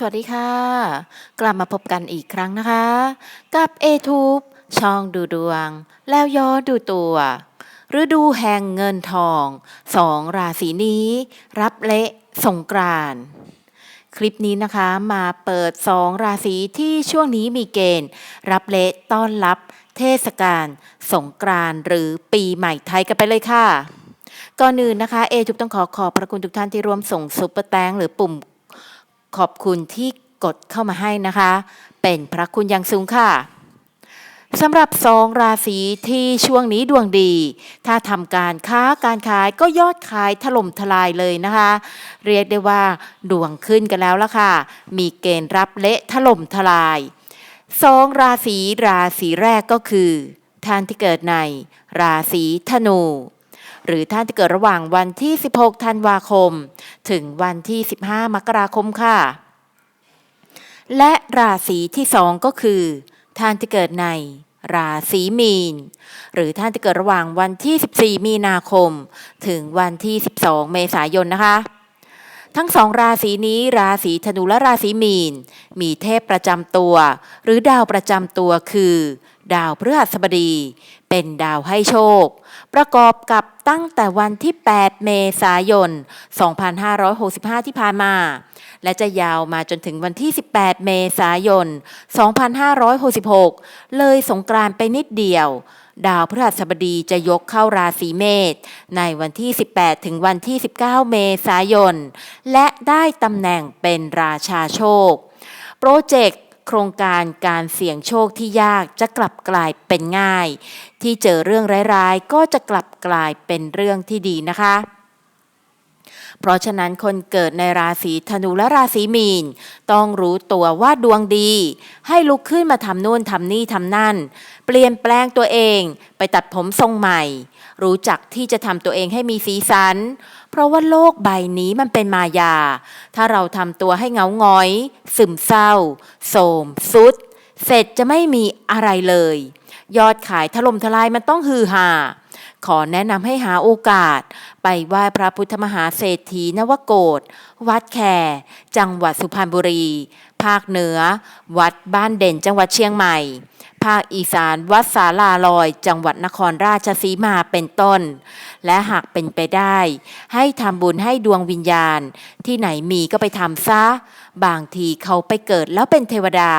สวัสดีค่ะ กลับมาพบกันอีกครั้งนะคะ กับ a t u b e ช่องดูดวง แล้วย้อนดูตัวฤดูแห่งเงินทอง สองราศีนี้ รับเละสงกรานคลิปนี้นะคะมาเปิดสองราศีที่ช่วงนี้มีเกณฑ์ รับเละต้อนรับเทศกาลสงกรานต์หรือปีใหม่ไทยกันไปเลยค่ะ ก่อนอื่นนะคะเอทุบต้องขอขอบพระคุณทุกท่านที่ร่วมส่งซุปเปอร์แตงหรือปุ่ม ขอบคุณที่กดเข้ามาให้นะคะ เป็นพระคุณอย่างสูงค่ะสำหรับสองราศีที่ช่วงนี้ดวงดี ถ้าทำการค้าการขายก็ยอดขายถล่มทลายเลยนะคะ เรียกได้ว่าดวงขึ้นกันแล้วละค่ะ มีเกณฑ์รับเละถล่มทลายสองราศีราศีแรกก็คือ ท่านที่เกิดในราศีธนู หรือท่านที่เกิดระหว่างวันที่ 16 ธันวาคม ถึงวันที่ 15 มกราคมค่ะ และราศีที่สองก็คือท่านที่เกิดในราศีมีน หรือท่านที่เกิดระหว่างวันที่ 14 มีนาคม ถึงวันที่ 12 เมษายนนะคะ ทั้งสองราศีนี้ราศีธนูและราศีมีน มีเทพประจำตัว หรือดาวประจำตัวคือ ดาวพฤหัสบดี เป็นดาวให้โชค ประกอบกับ ตั้งแต่วันที่ 8 เมษายน 2565 ที่ผ่านมา และจะยาวมาจนถึงวันที่ 18 เมษายน 2566 เลยสงกรานไปนิดเดียว ดาวพฤหัสบดีจะยกเข้าราศีเมษในวันที่ 18 ถึงวันที่ 19 เมษายน และได้ตำแหน่งเป็นราชาโชค โปรเจกต์ โครงการการเสี่ยงโชคที่ยากจะกลับกลายเป็นง่าย ที่เจอเรื่องร้ายๆ ก็จะกลับกลายเป็นเรื่องที่ดีนะคะ เพราะฉะนั้นคนเกิดในราศีธนูและราศีมีน ต้องรู้ตัวว่าดวงดี ให้ลุกขึ้นมาทำนู่นทำนี่ทำนั่น เปลี่ยนแปลงตัวเองไปตัดผมทรงใหม่ รู้จักที่จะทำตัวเองให้มีสีสัน เพราะว่าโลกใบนี้มันเป็นมายา ถ้าเราทำตัวให้เงาหงอย ซึมเศร้า โสมสุด เสร็จจะไม่มีอะไรเลย ยอดขายถล่มทลายมันต้องฮือฮา ขอแนะนำให้หาโอกาส ไปไหว้พระพุทธมหาเศรษฐีนวโกดวัดแคจังหวัดสุพรรณบุรี ภาคเหนือ วัดบ้านเด่นจังหวัดเชียงใหม่ ภาคอีสาน วัดสาลาลอย จังหวัดนครราชสีมาเป็นต้น และหากเป็นไปได้ ให้ทำบุญให้ดวงวิญญาณ ที่ไหนมีก็ไปทำซะ บางทีเขาไปเกิดแล้วเป็นเทวดา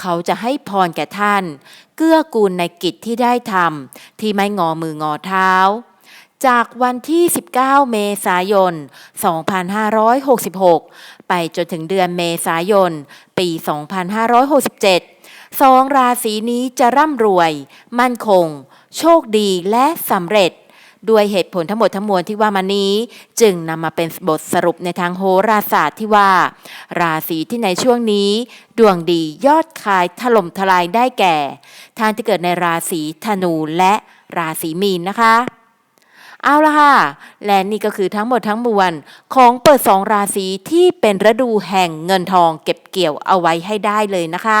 เขาจะให้พรแก่ท่าน เกื้อกูลในกิจที่ได้ทำที่ไม่งอมืองอเท้าจากวันที่ 19 เมษายน 2566 ไปจนถึงเดือนเมษายน ปี 2567 สองราศีนี้จะร่ำรวย มั่นคง โชคดีและสำเร็จ ด้วยเหตุผลทั้งหมดทั้งมวลที่ว่ามานี้ จึงนำมาเป็นบทสรุปในทางโหราศาสตร์ที่ว่า ราศีที่ในช่วงนี้ ดวงดียอดขายถล่มทลายได้แก่ ท่านที่เกิดในราศีธนูและราศีมีนนะคะเอาละค่ะ และนี่ก็คือทั้งหมดทั้งมวลของเปิดสองราศีที่เป็นฤดูแห่งเงินทองเก็บเกี่ยวเอาไว้ให้ได้เลยนะคะ